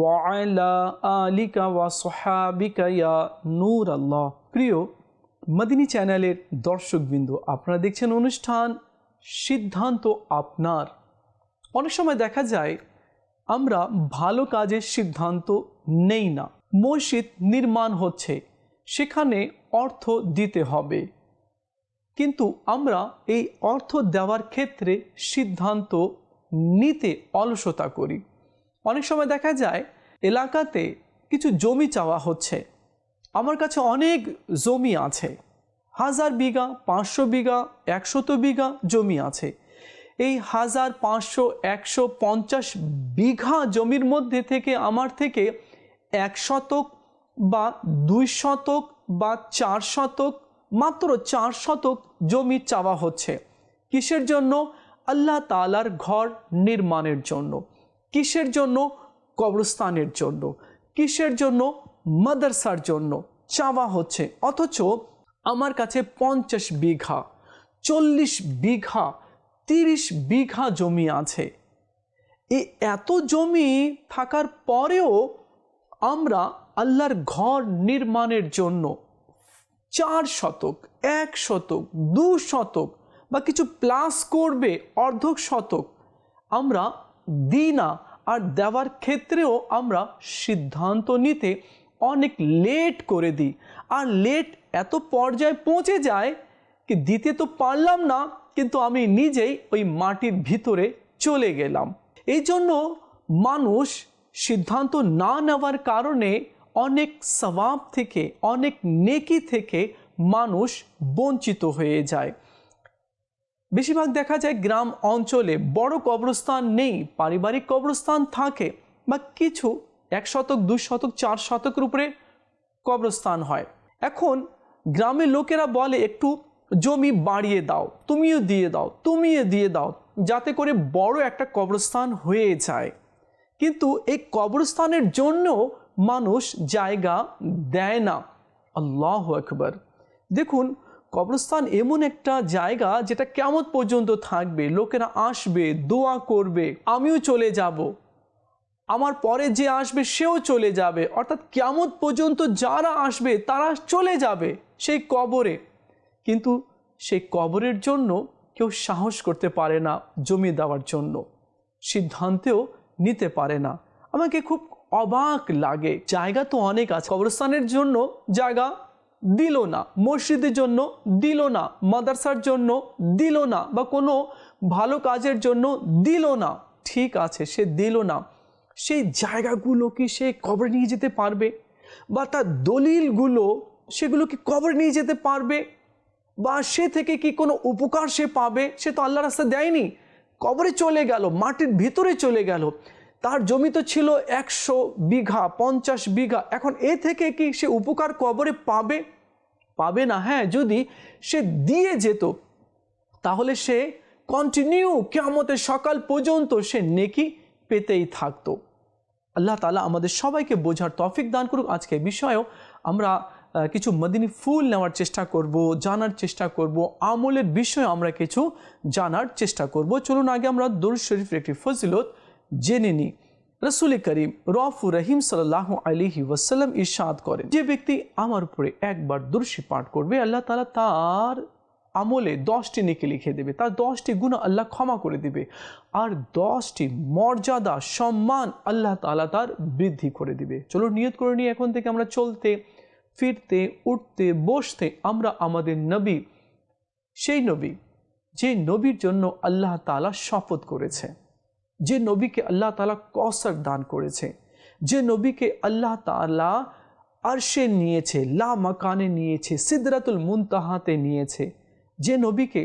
ওয়ালা আলিকা নূর আল্লাহ প্রিয় মদিনী চ্যানেলের দর্শকবৃন্দ, আপনারা দেখছেন অনুষ্ঠান সিদ্ধান্ত আপনার। অনেক সময় দেখা যায় আমরা ভালো কাজের সিদ্ধান্ত নেই না, মসজিদ নির্মাণ হচ্ছে, সেখানে অর্থ দিতে হবে। কিন্তু আমরা এই অর্থ দেওয়ার ক্ষেত্রে সিদ্ধান্ত নিতে অলসতা করি। অনেক সময় দেখা যায় এলাকাতে কিছু জমি চাওয়া হচ্ছে। আমার কাছে অনেক জমি আছে। হাজার বিঘা, পাঁচশো বিঘা, একশত বিঘা জমি আছে। এই হাজার পাঁচশো, একশো পঞ্চাশ বিঘা জমির মধ্যে থেকে আমার থেকে এক শতক বা দুই শতক বা চার শতক মাত্র চার শতক জমি চাওয়া হচ্ছে। কিসের জন্য? আল্লাহ তালার ঘর নির্মাণের জন্য। কিসের জন্য? কবরস্থানের জন্য। কিসের জন্য? মাদ্রাসার জন্য। চাওয়া হচ্ছে। অথচ আমার কাছে পঞ্চাশ বিঘা, চল্লিশ বিঘা, তিরিশ বিঘা জমি আছে। এই এত জমি থাকার পরেও আমরা আল্লাহর ঘর নির্মাণের জন্য চার শতক, এক শতক, দু শতক বা কিছু প্লাস করবে, অর্ধক শতক আমরা দিই না আর দেওয়ার ক্ষেত্রেও আমরা সিদ্ধান্ত নিতে অনেক লেট করে দিই। আর লেট এত পর্যায়ে পৌঁছে যায় কি দিতে তো পারলাম না, কিন্তু আমি নিজেই ওই মাটির ভিতরে চলে গেলাম। এই জন্য মানুষ সিদ্ধান্ত না নেওয়ার কারণে অনেক সবাব থেকে, অনেক নেকি থেকে মানুষ বঞ্চিত হয়ে যায়। বেশিরভাগ দেখা যায় গ্রাম অঞ্চলে বড় কবরস্থান নেই, পারিবারিক কবরস্থান থাকে বা কিছু এক শতক দুই শতক চার শতকের উপরে কবরস্থান হয়। এখন গ্রামের লোকেরা বলে, একটু জমি বাড়িয়ে দাও, তুমিও দিয়ে দাও, তুমিও দিয়ে দাও, যাতে করে বড় একটা কবরস্থান হয়ে যায়। কিন্তু এই কবরস্থানের জন্য মানুষ জায়গা দেয় না। আল্লাহ আকবর। দেখুন কবরস্থান এমন একটা জায়গা যেটা কেমন পর্যন্ত থাকবে, লোকেরা আসবে, দোয়া করবে, আমিও চলে যাব। আমার পরে যে আসবে সেও চলে যাবে। অর্থাৎ কেমন পর্যন্ত যারা আসবে, তারা চলে যাবে সেই কবরে। কিন্তু সেই কবরের জন্য কেউ সাহস করতে পারে না জমি দেওয়ার জন্য। সিদ্ধান্তেও নিতে পারে না। আমাকে খুব অবাক লাগে। জায়গা তো অনেক আছে। কবরস্থানের জন্য জায়গা দিল না, মসজিদের জন্য দিল না, মাদ্রাসার জন্য দিল না বা কোনো ভালো কাজের জন্য দিল না, ঠিক আছে, সে দিল না। সেই জায়গাগুলো কি সে কবরে নিয়ে যেতে পারবে? বা তার দলিলগুলো সেগুলো কি কবরে নিয়ে যেতে পারবে? বা সে থেকে কি কোনো উপকার সে পাবে? সে তো আল্লাহ রাস্তা দেয়নি। কবরে চলে গেল, মাটির ভিতরে চলে গেল। তার জমি তো ছিল একশো বিঘা, পঞ্চাশ বিঘা। এখন এ থেকে কি সে উপকার কবরে পাবে? পাবে না। হ্যাঁ যদি সে দিয়ে যেত, তাহলে সে কন্টিনিউ কেমতের সকাল পর্যন্ত সে নেকি পেতেই থাকতো। আল্লাহ তালা আমাদের সবাইকে বোঝার তফিক দান করুক। আজকে বিষয়েও আমরা কিছু মদিনী ফুল নেওয়ার চেষ্টা করব, জানার চেষ্টা করব, আমলের বিষয়ে আমরা কিছু জানার চেষ্টা করব। চলুন আগে আমরা দরুদ শরীফের একটি ফজিলত জেনে নিই রসুল করিম রফু রহিম সাল্লাহ আলিহি ওয়াসাল্লাম ইরশাদ করেন, যে ব্যক্তি আমার উপরে একবার দুরশি পাঠ করবে, আল্লাহ তালা তার আমলে দশটি নেকি লিখে দেবে, তার দশটি গুণ আল্লাহ ক্ষমা করে দেবে, আর দশটি মর্যাদা, সম্মান আল্লাহ তালা তার বৃদ্ধি করে দিবে। চলো নিয়ত করে নিয়ে এখন থেকে আমরা চলতে, ফিরতে, উঠতে, বসতে আমরা আমাদের নবী, সেই নবী, যে নবীর জন্য আল্লাহ তালা শপথ করেছে। যে নবীকে আল্লাহ তালা কসর দান করেছে, যে নবীকে আল্লাহ তালা আরশে নিয়েছে, লা মাকানে নিয়েছে, সিদরাতুল মুনতাহাতে নিয়েছে, যে নবীকে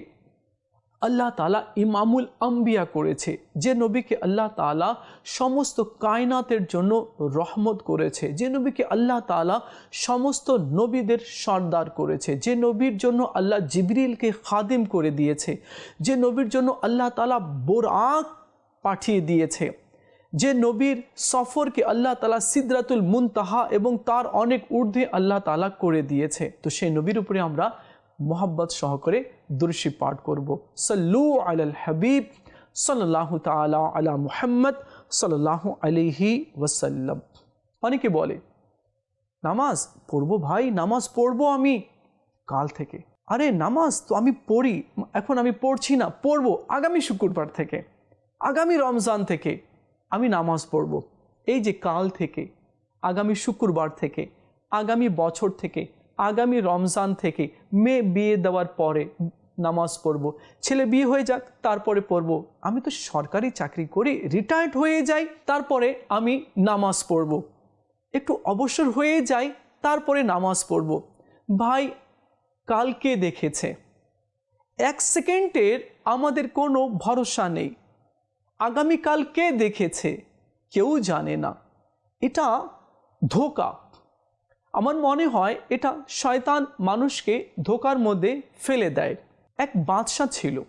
আল্লাহ তালা ইমামুল আম্বিয়া করেছে, যে নবীকে আল্লাহ তালা সমস্ত কায়নাতের জন্য রহমত করেছে, যে নবীকে আল্লাহ তালা সমস্ত নবীদের সর্দার করেছে, যে নবীর জন্য আল্লাহ জিবরিলকে খাদিম করে দিয়েছে, যে নবীর জন্য আল্লাহ তালা বোরাক পাঠিয়ে দিয়েছে। যে নবীর সফরকে আল্লাহ তালা সিদরাতুল মুনতাহা এবং তার অনেক ঊর্ধ্বে আল্লাহ তালা করে দিয়েছে। তো সেই নবীর উপরে আমরা মোহাব্বত সহকারে দুরশি পাঠ করব। সাল্লু আলাল হাবিব সাল্লাহ তালা আলা মুহাম্মদ সাল্লাহ আলিহি ওয়াসাল্লাম। অনেকে বলে, নামাজ পড়ব ভাই, নামাজ পড়ব আমি কাল থেকে। আরে নামাজ তো আমি পড়ি, এখন আমি পড়ছি না, পড়ব আগামী শুক্রবার থেকে। আগামী রমজান থেকে আমি নামাজ পড়ব। এই যে কাল থেকে, আগামী শুক্রবার থেকে, আগামী বছর থেকে, আগামী রমজান থেকে মেয়ে বিয়ে দেওয়ার পরে নামাজ পড়ব। ছেলে বিয়ে হয়ে যাক, তারপরে পড়ব। আমি তো সরকারি চাকরি করি রিটায়ার্ড হয়ে যাই, তারপরে আমি নামাজ পড়ব। একটু অবসর হয়ে যাই, তারপরে নামাজ পড়ব। ভাই কালকে দেখেছে। এক সেকেন্ডের আমাদের কোনো ভরসা নেই। আগামীকাল কে দেখেছে? কেউ জানে না। এটা ধোকা। আমার মনে হয় এটা শয়তান মানুষকে ধোকার মধ্যে ফেলে দেয়। এক বাদশা ছিল।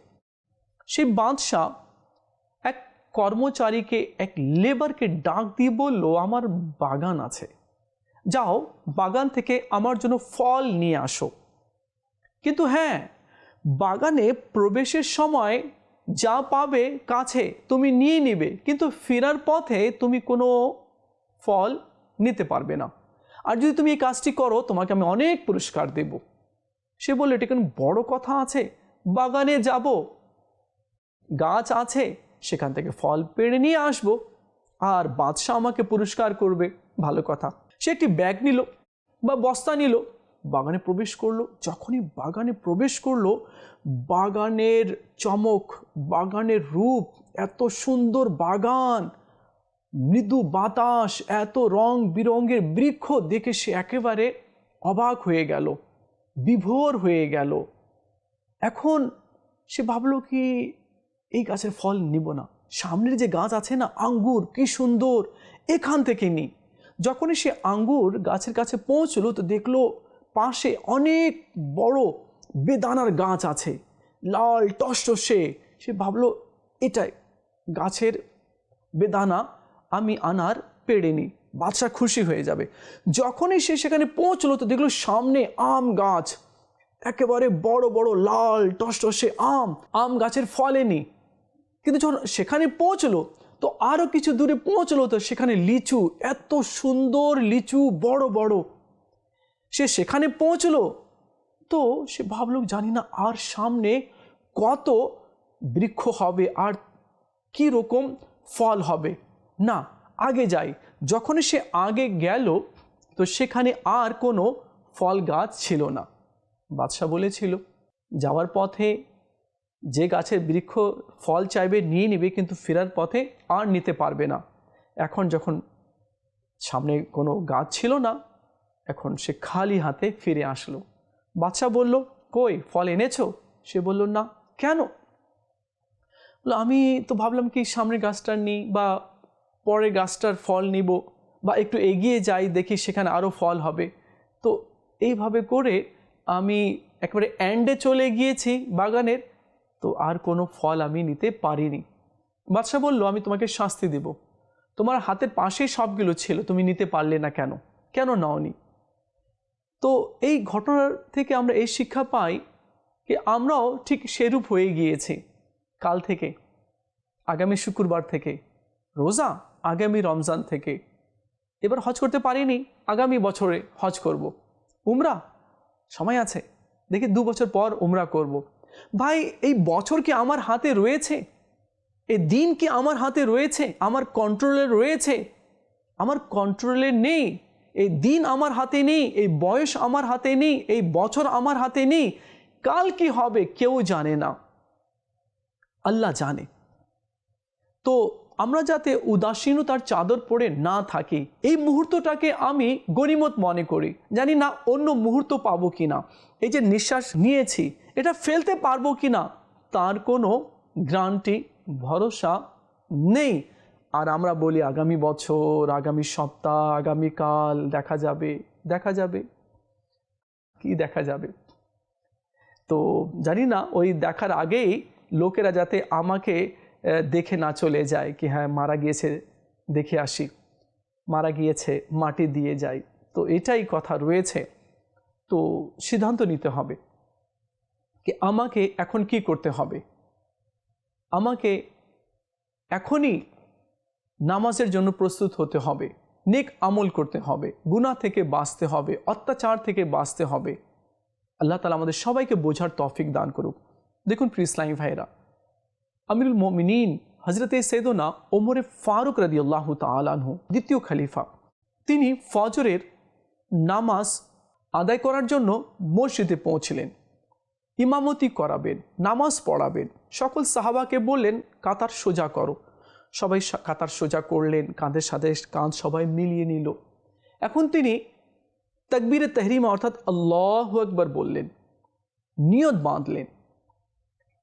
সেই বাদশা এক কর্মচারীকে, এক লেবারকে ডাক দিয়ে বলল, আমার বাগান আছে। যাও, বাগান থেকে আমার জন্য ফল নিয়ে আসো। কিন্তু হ্যাঁ বাগানে প্রবেশের সময় যা পাবে কাছে তুমি নিয়ে নিবে, কিন্তু ফেরার পথে তুমি কোনো ফল নিতে পারবে না। আর যদি তুমি এই কাজটি করো, তোমাকে আমি অনেক পুরস্কার দেব। সে বলল, এটা কোনো বড় কথা আছে? বাগানে যাব, গাছ আছে, সেখান থেকে ফল পেড়ে নিয়ে আসব, আর বাদশাহ আমাকে পুরস্কার করবে। ভালো কথা। সে একটি ব্যাগ নিল বা বস্তা নিল বাগানে প্রবেশ করল, যখনই বাগানে প্রবেশ করল, বাগানের চমক, বাগানের রূপ, এত সুন্দর বাগান, মৃদু বাতাস, এত রং বিরঙ্গের বৃক্ষ দেখে সে একেবারে অবাক হয়ে গেল, বিভোর হয়ে গেল। এখন সে ভাবলো কি, এই গাছের ফল নিব না। সামনের যে গাছ আছে না, আঙ্গুর, কি সুন্দর, এখান থেকে নিই যখনই সে আঙ্গুর গাছের কাছে পৌঁছলো, তো দেখল পাশে অনেক বড় বেদানার গাছ আছে। লাল টসটসে সে ভাবলো, এটাই গাছের বেদানা, আমি আনার পেড়ে নিই। বাদশাহ খুশি হয়ে যাবে। যখনই সে সেখানে পৌঁছলো, তো দেখল সামনে আম গাছ। একেবারে বড় বড়, লাল টসটসে আম। আম গাছের ফলেনি। কিন্তু যখন সেখানে পৌঁছলো, তো আরও কিছু দূরে পৌঁছলো, তো সেখানে লিচু, এত সুন্দর লিচু, বড় বড়। সে সেখানে পৌঁছলো। তো সে ভাবলো, জানি না আর সামনে কত বৃক্ষ হবে আর কি রকম ফল হবে। না, আগে যাই। যখন সে আগে গেল, তো সেখানে আর কোনো ফল গাছ ছিল না। বাদশাহ বলেছিল, যাওয়ার পথে যে গাছের বৃক্ষ ফল চাইবে নিয়ে নিবে, কিন্তু ফেরার পথে আর নিতে পারবে না। এখন যখন সামনে কোনো গাছ ছিল না এখন সে খালি হাতে ফিরে আসলো। বাচ্চা বলল, কই, ফল এনেছো? সে বলল, না, কেন? আমি তো ভাবলাম কি সামনের গাছটার নিই বা পরের গাছটার ফল নিব বা একটু এগিয়ে যাই, দেখি সেখানে আরও ফল হবে। তো এইভাবে করে আমি একবারে অ্যান্ডে চলে গিয়েছি বাগানের। তো আর কোনো ফল আমি নিতে পারিনি। বাদশাহ বলল, আমি তোমাকে শাস্তি দেব। তোমার হাতের পাশেই সবগুলো ছিল, তুমি নিতে পারলে না কেন? কেন নাওনি? তো এই ঘটনার থেকে আমরা এই শিক্ষা পাই যে আমরাও ঠিক সেরূপ হয়ে গিয়েছি। কাল থেকে, আগামী শুক্রবার থেকে, রোজা, আগামী রমজান থেকে। এবার হজ করতে পারিনি, আগামী বছরে হজ করব। উমরা, সময় আছে, দেখি দু বছর পর উমরা করব। ভাই, এই বছর কি আমার হাতে রয়েছে? এই দিন কি আমার হাতে রয়েছে? আমার কন্ট্রোলে রয়েছে? আমার কন্ট্রোলে নেই? এই দিন আমার হাতে নেই, এই বয়স আমার হাতে নেই, এই বছর আমার হাতে নেই, কাল কি হবে কেউ জানে না। আল্লাহ জানে। তো আমরা যাতে উদাসীনতার চাদর পড়ে না থাকি, এই মুহূর্তটাকে আমি গরিমত মনে করি। জানি না অন্য মুহূর্ত পাবো কি না এই যে নিঃশ্বাস নিয়েছি, এটা ফেলতে পারব কি না তার কোনো গ্রান্টি, ভরসা নেই। আর আমরা বলি আগামী বছর, আগামী সপ্তাহ আগামীকাল দেখা যাবে দেখা যাবে। কি দেখা যাবে? তো জানি না, ওই দেখার আগেই লোকেরা যাতে আমাকে দেখে না চলে যায় কি হ্যাঁ মারা গিয়েছে, দেখে আসি। মারা গিয়েছে, মাটি দিয়ে যাই। তো এটাই কথা রয়েছে। তো সিদ্ধান্ত নিতে হবে কি আমাকে এখন কি করতে হবে? আমাকে এখনই নামাজের জন্য প্রস্তুত হতে হবে, নেক আমল করতে হবে, গুনাহ থেকে বাঁচতে হবে, অত্যাচার থেকে বাঁচতে হবে। আল্লাহ তালা আমাদের সবাইকে বোঝার তফিক দান করুক। দেখুন প্রিয় ইসলামী ভাইরা আমিরুল মমিনিন হজরতে সৈদনা ওমরে ফারুক রাদি আল্লাহ তালানহু দ্বিতীয় খালিফা। তিনি ফজরের নামাজ আদায় করার জন্য মসজিদে পৌঁছলেন। ইমামতি করাবেন, নামাজ পড়াবেন। সকল সাহাবাকে বললেন, কাতার সোজা করো। সবাই কাতার সোজা করলেন কাঁধের সাথে কাঁধ সবাই মিলিয়ে নিল। এখন তিনি তকবীরে তেহরিমা অর্থাৎ আল্লাহ একবার বললেন, নিয়ত বাঁধলেন।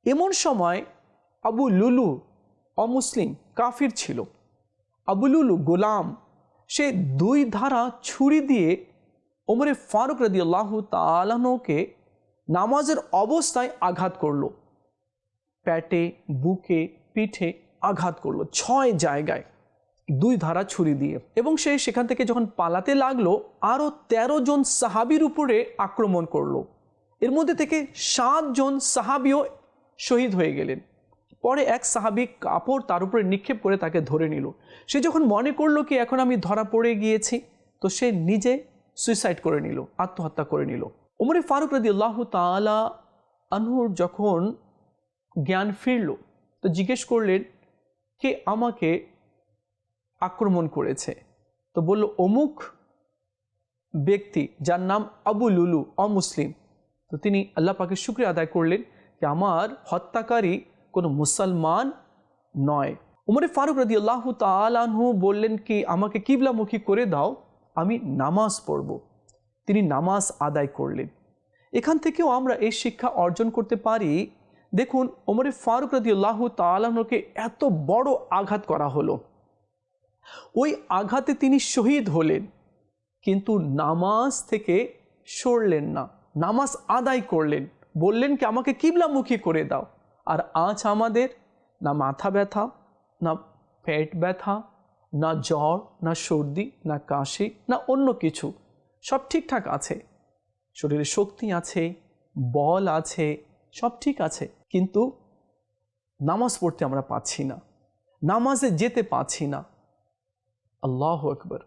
এমন সময় আবু লুলু অমুসলিম কাফির ছিল। আবু লুলু গোলাম, সে দুই ধারা ছুরি দিয়ে ওমরে ফারুক রদি আল্লাহ তালানোকে নামাজের অবস্থায় আঘাত করল। প্যাটে বুকে, পিঠে আঘাত করল ছয় জায়গায়। দুই ধারা ছুরি দিয়ে। এবং সে সেখান থেকে যখন পালাতে লাগল আরও ১৩ জন সাহাবির উপরে আক্রমণ করল। এর মধ্যে থেকে সাতজন সাহাবিও শহীদ হয়ে গেলেন। পরে এক সাহাবি কাপড় তার উপরে নিক্ষেপ করে তাকে ধরে নিল। সে যখন মনে করল কি, এখন আমি ধরা পড়ে গিয়েছি, তো সে নিজে সুইসাইড করে নিল, আত্মহত্যা করে নিল। উমরে ফারুক রদি আল্লাহ তালা আনহুর যখন জ্ঞান ফিরল, তো জিজ্ঞেস করলেন কে আমাকে আক্রমণ করেছে? তো বলল, অমুক ব্যক্তি যার নাম আবু লুলু, অমুসলিম। তো তিনি আল্লাহ পাকে শুক্রিয়া আদায় করলেন যে আমার হত্যাকারী কোনো মুসলমান নয়। উমরে ফারুক রদি আল্লাহ তালানহু বললেন কি, আমাকে কিবলামুখী করে দাও, আমি নামাজ পড়ব। তিনি নামাজ আদায় করলেন। এখান থেকেও আমরা এই শিক্ষা অর্জন করতে পারি দেখুন, ওমরে ফারুক রদি আল্লাহ তালাহকে এত বড় আঘাত করা হলো। ওই আঘাতে তিনি শহীদ হলেন, কিন্তু নামাজ থেকে সরলেন না, নামাজ আদায় করলেন। বললেন কি, আমাকে কিবলামুখী করে দাও। আর আজ আমাদের না মাথা ব্যথা, না পেট ব্যথা, না জ্বর, না সর্দি, না কাশি, না অন্য কিছু। সব ঠিকঠাক আছে। শরীরে শক্তি আছে, বল আছে, সব ঠিক আছে। কিন্তু নামাজ পড়তে আমরা পাচ্ছি না। নামাজে যেতে পাচ্ছি না। আল্লাহ আকবর।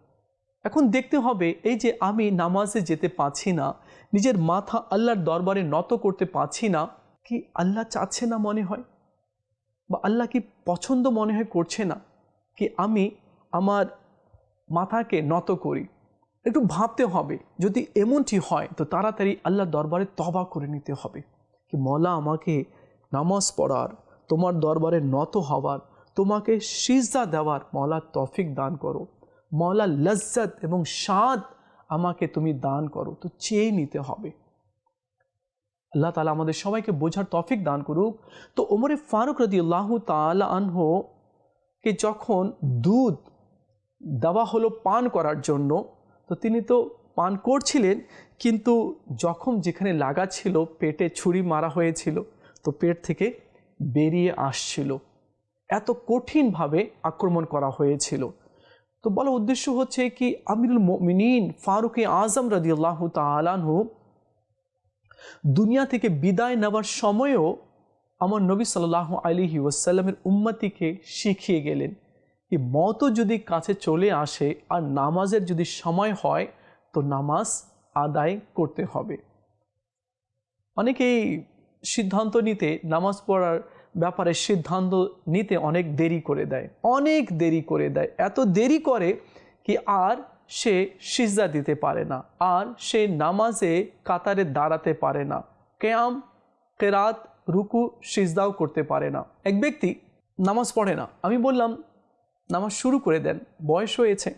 এখন দেখতে হবে, এই যে আমি নামাজে যেতে পাচ্ছি না, নিজের মাথা আল্লাহর দরবারে নত করতে পারছি না, কি আল্লাহ চাচ্ছে না মনে হয়? বা আল্লাহ কি পছন্দ মনে হয় করছে না? কি আমি আমার মাথাকে নত করি? একটু ভাবতে হবে, যদি এমনটি হয়, তো তাড়াতাড়ি আল্লাহ দরবারে তবা করে নিতে হবে। কি মলা আমাকে নামাজ পড়ার, তোমার দরবারে নত হওয়ার, তোমাকে সিজদা দেওয়ার মলা তফিক দান করো। মলা লজ্জত এবং স্বাদ আমাকে তুমি দান করো, তো চেয়ে নিতে হবে। আল্লাহ তালা আমাদের সবাইকে বোঝার তফিক দান করুক। তো ওমরে ফারুক রদি আল্লাহ তালা আনহো কে যখন দুধ দেওয়া হলো পান করার জন্য, তো তিনি তো পান করছিলেন, কিন্তু জখম যেখানে লাগা ছিল, পেটে ছুরি মারা হয়েছিল তো পেট থেকে বেরিয়ে আসছিল। এত কঠিনভাবে আক্রমণ করা হয়েছিল। তো বলার উদ্দেশ্য হচ্ছে কি, আমিরুল মিনীন ফারুকে আজম রাজি আল্লাহ তালানহু দুনিয়া থেকে বিদায় নেওয়ার সময়ও আমার নবী সাল্লাহ আলিহি ওয়াসাল্লামের উম্মতিকে শিখিয়ে গেলেন কি, মতো যদি কাছে চলে আসে আর নামাজের যদি সময় হয়, তো নামাজ আদায় করতে হবে। অনেকেই সিদ্ধান্ত নিতে, নামাজ পড়ার ব্যাপারে সিদ্ধান্ত নিতে অনেক দেরি করে দেয়। অনেক দেরি করে দেয়। এত দেরি করে কি আর সে সিজা দিতে পারে না। আর সে নামাজে কাতারে দাঁড়াতে পারে না। কেয়াম, কেরাত, রুকু, সিজদাও করতে পারে না। এক ব্যক্তি নামাজ পড়ে না। আমি বললাম, নামাজ শুরু করে দেন, বয়স হয়েছে।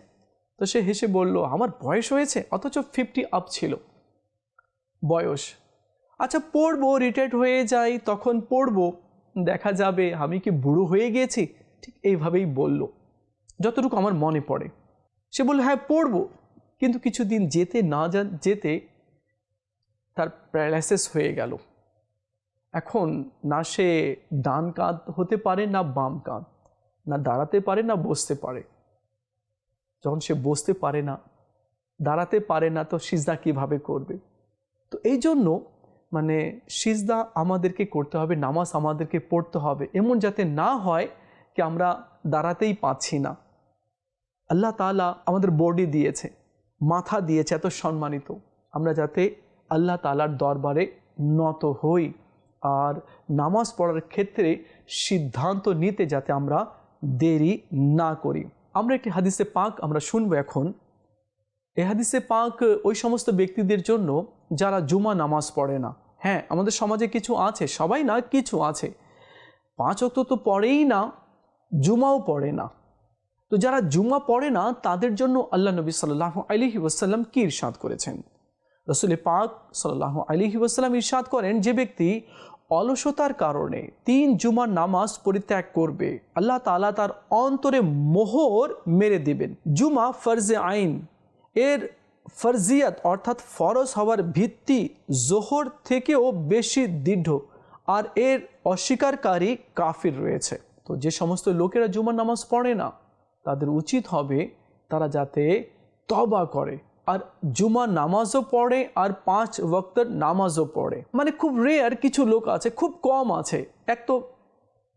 তো সে হেসে বলল, আমার বয়স হয়েছে? অথচ ফিফটি আপ ছিল। বয়স আচ্ছা পড়ব রিটায়ার্ড হয়ে যাই, তখন পড়ব, দেখা যাবে আমি কি বুড়ো হয়ে গেছি? ঠিক এইভাবেই বলল। যতটুকু আমার মনে পড়ে। সে বলল হ্যাঁ পড়ব। কিন্তু কিছুদিন যেতে না যা, যেতে তার প্যারালাইসিস হয়ে গেল। এখন না সে ডান কাঁধ হতে পারে, না বাম কাঁধ। না দাঁড়াতে পারে, না বসতে পারে। যখন সে বসতে পারে না, দাঁড়াতে পারে না, তো সিজদা কীভাবে করবে? তো এই জন্য মানে সিজদা আমাদেরকে করতে হবে, নামাজ আমাদেরকে পড়তে হবে। এমন যাতে না হয় কি আমরা দাঁড়াতেই পাচ্ছি না। আল্লাহ তালা আমাদের বডি দিয়েছে, মাথা দিয়েছে, এত সম্মানিত। আমরা যাতে আল্লাহ তালার দরবারে নত হই। আর নামাজ পড়ার ক্ষেত্রে সিদ্ধান্ত নিতে যাতে আমরা দেরি না করি। আমরা একটি হাদিসে পাক আমরা শুনব এখন। এ হাদিসে পাক ওই সমস্ত ব্যক্তিদের জন্য যারা জুমা নামাজ পড়ে না। হ্যাঁ আমাদের সমাজে কিছু আছে, সবাই না, কিছু আছে। পাঁচ অক্ত তো পড়েই না, জুমাও পড়ে না। তো যারা জুমা পড়ে না, তাদের জন্য আল্লাহ নবী সাল্লাহ আলিহি ওয়াসাল্লাম কি ইরশাদ করেছেন? রসুল পাক সাল্লাহ আলিহি ওয়াসাল্লাম ইরশাদ করেন যে ব্যক্তি অলসতার কারণে তিন জুমার নামাজ পরিত্যাগ করবে, আল্লাহ তালা তার অন্তরে মোহর মেরে দিবেন। জুমা ফরজে আইন। এর ফরজিয়াত, অর্থাৎ ফরজ হওয়ার ভিত্তি জোহর থেকেও বেশি দৃঢ়, আর এর অস্বীকারী কাফির রয়েছে। তো যে সমস্ত লোকেরা জুমার নামাজ পড়ে না, তাদের উচিত হবে তারা যাতে তবা করে, আর জুমা নামাজও পড়ে আর পাঁচ ওয়াক্তের নামাজও পড়ে। মানে খুব রেয়ার কিছু লোক আছে, খুব কম আছে। এক তো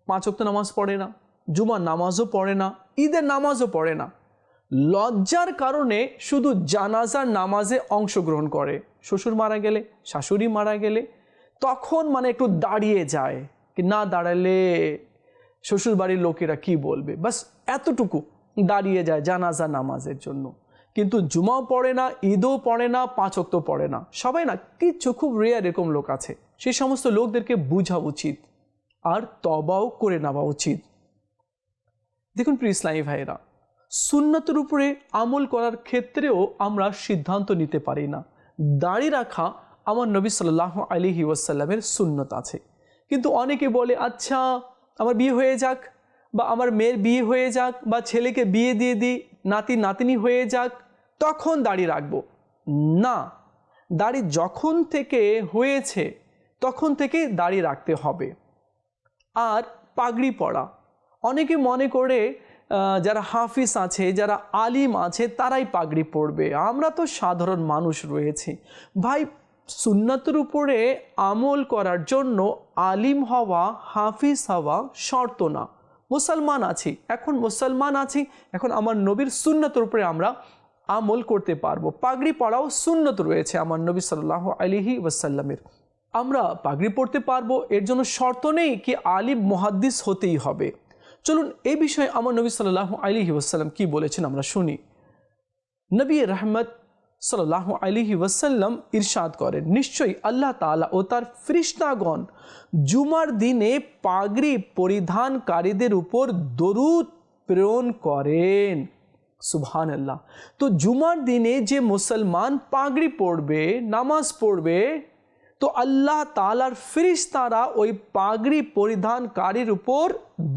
পাঁচ ওয়াক্ত নামাজ পড়ে না জুমা নামাজও পড়ে না, ঈদের নামাজও পড়ে না। লজ্জার কারণে শুধু জানাজার নামাজে অংশগ্রহণ করে। শ্বশুর মারা গেলে, শাশুড়ি মারা গেলে তখন মানে একটু দাঁড়িয়ে যায় কি না দাঁড়ালে শ্বশুর বাড়ির লোকেরা কি বলবে? বাস এতটুকু দাঁড়িয়ে যায় জানাজা নামাজের জন্য। কিন্তু জুমাও পড়ে না, ঈদও পড়ে না, পাঁচ অক্ত পড়ে না। সবাই না কিচ্ছু, খুব রেয়ার এরকম লোক আছে। সেই সমস্ত লোকদেরকে বোঝা উচিত আর তবাও করে নেওয়া উচিত। দেখুন প্রিয় ইসলামী ভাইরা সুন্নতের উপরে আমল করার ক্ষেত্রেও আমরা সিদ্ধান্ত নিতে পারি না। দাড়ি রাখা আমার নবী সাল্লাহ আলিহি ওয়াসাল্লামের সুন্নত আছে। কিন্তু অনেকে বলে আচ্ছা আমার বিয়ে হয়ে যাক বা আমার মেয়ের বিয়ে হয়ে যাক বা ছেলেকে বিয়ে দিয়ে দিই, নাতি, নাতিনি হয়ে যাক, তখন দাড়ি রাখব। না, দাড়ি যখন থেকে হয়েছে, তখন থেকে দাড়ি রাখতে হবে। আর পাগড়ি পরা। অনেকে মনে করে যারা হাফিজ আছে, যারা আলিম আছে, তারাই পাগড়ি পড়বে আমরা তো সাধারণ মানুষ রয়েছি। ভাই, সুন্নতের উপরে আমল করার জন্য আলিম হওয়া, হাফিজ হওয়া শর্ত না। মুসলমান আছি, এখন মুসলমান আছি, এখন আমার নবীর সুন্নতের উপরে আমরা আমল করতে পারব। পাগড়ি পড়াও সুন্নত রয়েছে আমার নবী সাল্লাহ আলিহি ওয়াসাল্লামের। আমরা পাগড়ি পড়তে পারব, এর জন্য শর্ত নেই কি আলিম, মহাদ্দিস হতেই হবে। চলুন এই বিষয়ে আমার নবী সাল্লাহ আলিহি ওয়াসাল্লাম কী বলেছেন আমরা শুনি। নবী রহমত সাল্লাহ আলিহি ওয়াসাল্লাম ইরশাদ করেন, নিশ্চয়ই আল্লাহ তালা ও তার ফ্রিস্তাগণ জুমার দিনে পাগড়ি পরিধানকারীদের উপর দরুদ প্রেরণ করেন। সুবহান আল্লাহ তো জুমার দিনে যে মুসলমান পাগড়ি পড়বে নামাজ পড়বে তো আল্লাহ তালার ফিরিস তারা ওই পাগড়ি পরিধানকারীর উপর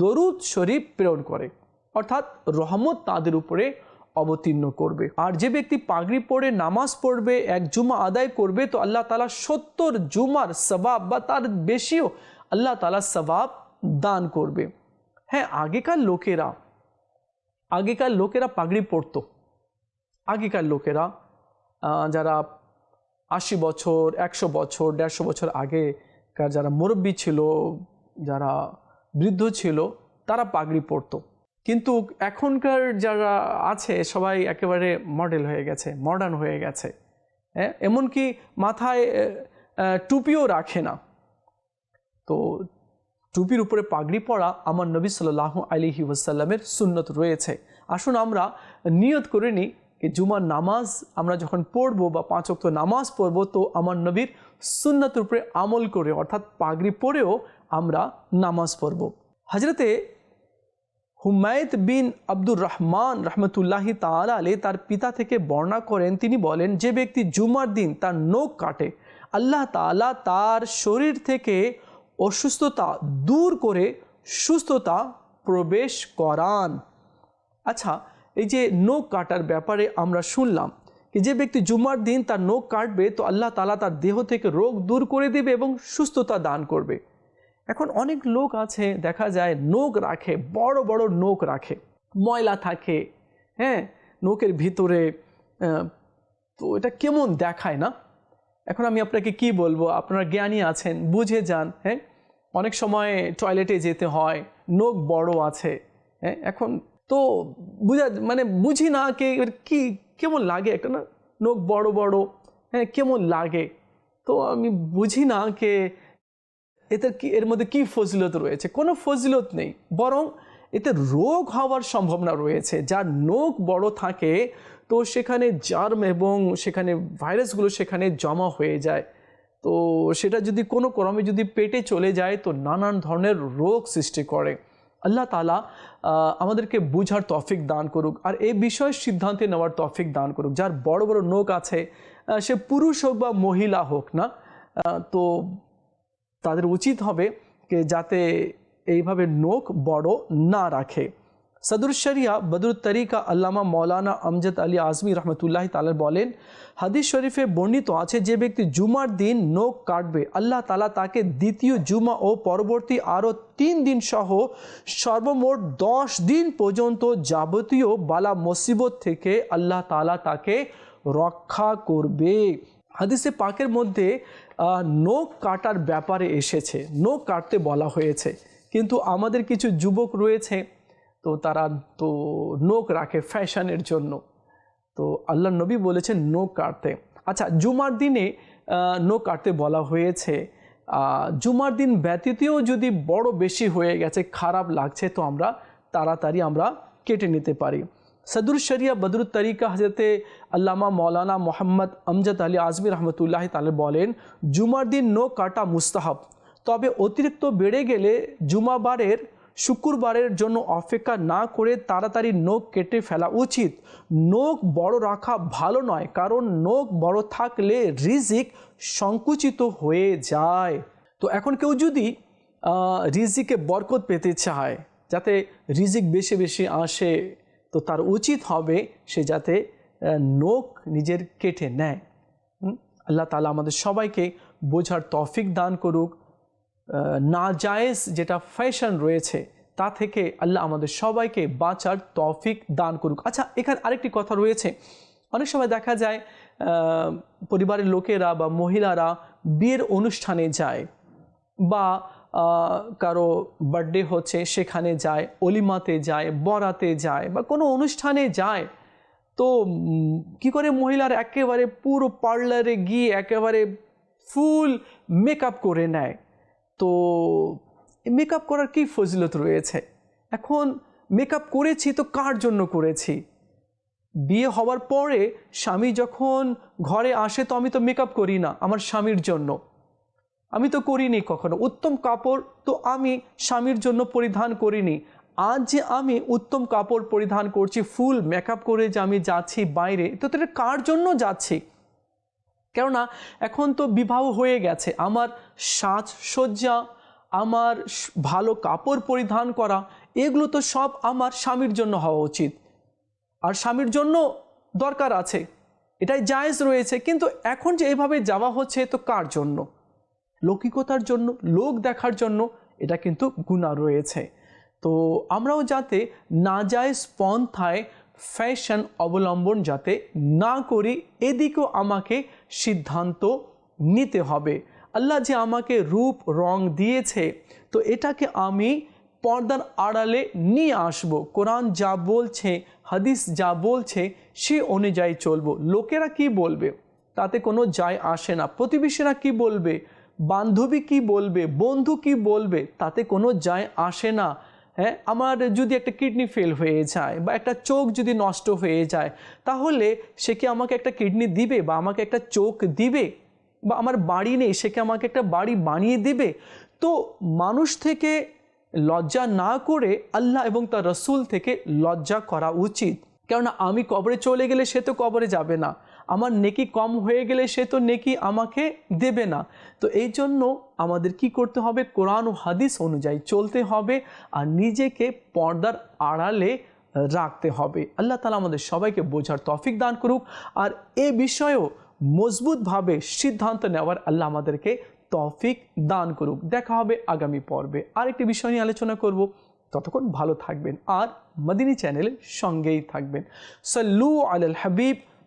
দরুদ শরীফ প্রেরণ করে, অর্থাৎ রহমত তাদের উপরে অবতীর্ণ করবে। আর যে ব্যক্তি পাগড়ি পরে নামাজ পড়বে, এক জুমা আদায় করবে, তো আল্লাহ তালা সত্তর জুমার সবাব বা তার বেশিও আল্লাহ তালা সবাব দান করবে। হ্যাঁ আগেকার লোকেরা আগেকার লোকেরা পাগড়ি পরতো। আগেকার লোকেরা যারা আশি বছর, একশো বছর, দেড়শো বছর আগেকার যারা মুরব্বী ছিল, যারা বৃদ্ধ ছিল, তারা পাগড়ি পরতো। কিন্তু এখনকার যারা আছে, সবাই একেবারে মডেল হয়ে গেছে মডার্ন হয়ে গেছে। হ্যাঁ এমনকি মাথায় টুপিও রাখে না। তো টুপির উপরে পাগড়ি পরা আমার নবী সাল্লাহ আলিহি ওয়াসাল্লামের সুন্নত রয়েছে। আসুন আমরা নিয়ত করে নিই জুমার নামাজ আমরা যখন পড়ব বা পাঁচ অক্ত নামাজ পড়ব, তো আমার নবীর সুন্নতের উপরে আমল করে, অর্থাৎ পাগড়ি পরেও আমরা নামাজ পড়ব। হাজরতে হুমায়ত বিন আব্দুর রহমান রহমতুল্লাহি তালা তার পিতা থেকে বর্ণনা করেন, তিনি বলেন, যে ব্যক্তি জুমার দিন তার নখ কাটে, আল্লাহ তালা তার শরীর থেকে অসুস্থতা দূর করে সুস্থতা প্রবেশ করান। আচ্ছা এই যে নখ কাটার ব্যাপারে আমরা শুনলাম যে ব্যক্তি জুমার দিন তার নখ কাটবে তো আল্লাহ তালা তার দেহ থেকে রোগ দূর করে দেবে এবং সুস্থতা দান করবে। এখন অনেক লোক আছে, দেখা যায় নখ রাখে, বড় বড় নখ রাখে, ময়লা থাকে হ্যাঁ নখের ভিতরে তো এটা কেমন দেখায় না? এখন আমি আপনাকে কি বলব? আপনারা জ্ঞানী আছেন, বুঝে যান হ্যাঁ? অনেক সময় টয়লেটে যেতে হয় নখ বড় আছে হ্যাঁ? এখন তো বুঝা মানে বুঝি না কে এবার কি, কেমন লাগে একটা না, নখ বড় বড় হ্যাঁ কেমন লাগে? তো আমি বুঝি না কে, এতে কি, এর মধ্যে কি ফজিলত রয়েছে? কোনো ফজিলত নেই, বরং এতে রোগ হওয়ার সম্ভাবনা রয়েছে। যার নখ বড় থাকে, তো সেখানে জার্ম এবং সেখানে ভাইরাসগুলো সেখানে জমা হয়ে যায়। তো সেটা যদি কোনো ক্রমে যদি পেটে চলে যায়, তো নানান ধরনের রোগ সৃষ্টি করে। আল্লাহ তালা আমাদেরকে বুঝার তফিক দান করুক আর এই বিষয়ে সিদ্ধান্তে নেওয়ার তফিক দান করুক। যার বড় বড় নোক আছে সে পুরুষ হোক বা মহিলা হোক না তো তাদের উচিত হবে যে যাতে এইভাবে নোক বড় না রাখে। সদুর শরিয়া বদরুত তরিকা আল্লামা মৌলানা আমজদ আলী আজমি রহমতুল্লাহ তালা বলেন হাদিস শরীফে বর্ণিত আছে যে ব্যক্তি জুমার দিন নোখ কাটবে আল্লাহ তালা তাকে দ্বিতীয় জুমা ও পরবর্তী আরও তিন দিন সহ সর্বমোট দশ দিন পর্যন্ত যাবতীয় বালা মুসিবত থেকে আল্লাহ তালা তাকে রক্ষা করবে হাদিসে পাকের মধ্যে নখ কাটার ব্যাপারে এসেছে নখ কাটতে বলা হয়েছে কিন্তু আমাদের কিছু যুবক রয়েছে। তো তারা তো নখ রাখে ফ্যাশনের জন্য। তো আল্লাহ নবী বলেছেন, নখ কাটতে। আচ্ছা জুমার দিনে নখ কাটতে বলা হয়েছে জুমার দিন ব্যতীতও যদি বড় বেশি হয়ে গেছে, খারাপ লাগছে, তো আমরা তাড়াতাড়ি আমরা কেটে নিতে পারি। সদুর শরিয়া বদরুত তরিকা হজরতে আল্লামা মৌলানা মোহাম্মদ আমজদ আলী আজমি রহমতুল্লাহ তালে বলেন, জুমার দিন নখ কাটা মুস্তাহাব। তবে অতিরিক্ত বেড়ে গেলে জুমাবারের শুক্রবারের জন্য অপেক্ষা না করে তাড়াতাড়ি নখ কেটে ফেলা উচিত। নখ বড় রাখা ভালো নয়, কারণ নখ বড় থাকলে রিজিক সংকুচিত হয়ে যায়। তো এখন কেউ যদি রিজিকে বরকত পেতে চায়, যাতে রিজিক বেশি বেশি আসে, তো তার উচিত হবে সে যাতে নখ নিজের কেটে নেয়। আল্লাহ তালা আমাদের সবাইকে বোঝার তফিক দান করুক। না জায়েজ যেটা ফ্যাশন রয়েছে, তা থেকে আল্লাহ আমাদের সবাইকে বাঁচার তফিক দান করুক। আচ্ছা এখানে আরেকটি কথা রয়েছে। অনেক সময় দেখা যায় পরিবারের লোকেরা বা মহিলারা বিয়ের অনুষ্ঠানে যায় বা কারও বার্থডে হচ্ছে, সেখানে যায়, অলিমাতে যায়, বরাতে যায় বা কোনো অনুষ্ঠানে যায়। তো কি করে মহিলার একেবারে পুরো পার্লারে গিয়ে একেবারে ফুল মেকআপ করে নেয়? তো মেকআপ করার কি ফজিলত রয়েছে? এখন মেকআপ করেছি তো কার জন্য করেছি? বিয়ে হওয়ার পরে স্বামী যখন ঘরে আসে তো আমি তো মেকআপ করি না, আমার স্বামীর জন্য। আমি তো করিনি কখনো। উত্তম কাপড় তো আমি স্বামীর জন্য পরিধান করিনি। আজ যে আমি উত্তম কাপড় পরিধান করছি, ফুল মেকআপ করে যে আমি যাচ্ছি বাইরে, তো এটা কার জন্য যাচ্ছি? কেননা এখন তো বিবাহ হয়ে গেছে। আমার সাজসজ্জা, আমার ভালো কাপড় পরিধান করা, এগুলো তো সব আমার স্বামীর জন্য হওয়া উচিত। আর স্বামীর জন্য দরকার আছে। এটাই জায়েজ রয়েছে। কিন্তু এখন যে এভাবে যাওয়া হচ্ছে তো কার জন্য? লৌকিকতার জন্য, লোক দেখার জন্য এটা কিন্তু গুণা রয়েছে। তো আমরাও যাতে নাজায়জ পন্থায় ফ্যাশন অবলম্বন যাতে না করি, এদিকেও আমাকে সিদ্ধান্ত নিতে হবে। আল্লাহ যে আমাকে রূপ, রং দিয়েছে, তো এটাকে আমি পর্দার আড়ালে নিয়ে আসব। কোরআন যা বলছে, হাদিস যা বলছে, সে অনুযায়ী চলবো। লোকেরা কি বলবে? তাতে কোনো যায় আসে না। প্রতিবেশীরা কি বলবে? বান্ধবী কি বলবে? বন্ধু কি বলবে? তাতে কোনো যায় আসে না। হ্যাঁ? আমার যদি একটা কিডনি ফেল হয়ে যায় বা একটা চোখ যদি নষ্ট হয়ে যায়, তাহলে সে কি আমাকে একটা কিডনি দিবে বা আমাকে একটা চোখ দিবে? বা আমার বাড়ি নেই, সে কি আমাকে একটা বাড়ি বানিয়ে দিবে? তো মানুষ থেকে লজ্জা না করে আল্লাহ এবং তার রসুল থেকে লজ্জা করা উচিত। কেননা আমি কবরে চলে গেলে সে তো কবরে যাবে না। আমার নেকি কম হয়ে গেলে সে তো নেকি আমাকে দেবে না। তো এই জন্য আমাদের কি করতে হবে? কোরআন ও হাদিস অনুযায়ী চলতে হবে আর নিজেকে পর্দার আড়ালে রাখতে হবে। আল্লাহ তালা আমাদের সবাইকে বোঝার তফিক দান করুক আর এ বিষয়েও মজবুতভাবে সিদ্ধান্ত নেওয়ার আল্লাহ আমাদেরকে তফিক দান করুক। দেখা হবে আগামী পর্বে। আরেকটি বিষয় নিয়ে আলোচনা করব। ততক্ষণ ভালো থাকবেন আর মদিনী চ্যানেলের সঙ্গেই থাকবেন। সাল্লু আল হাবিব।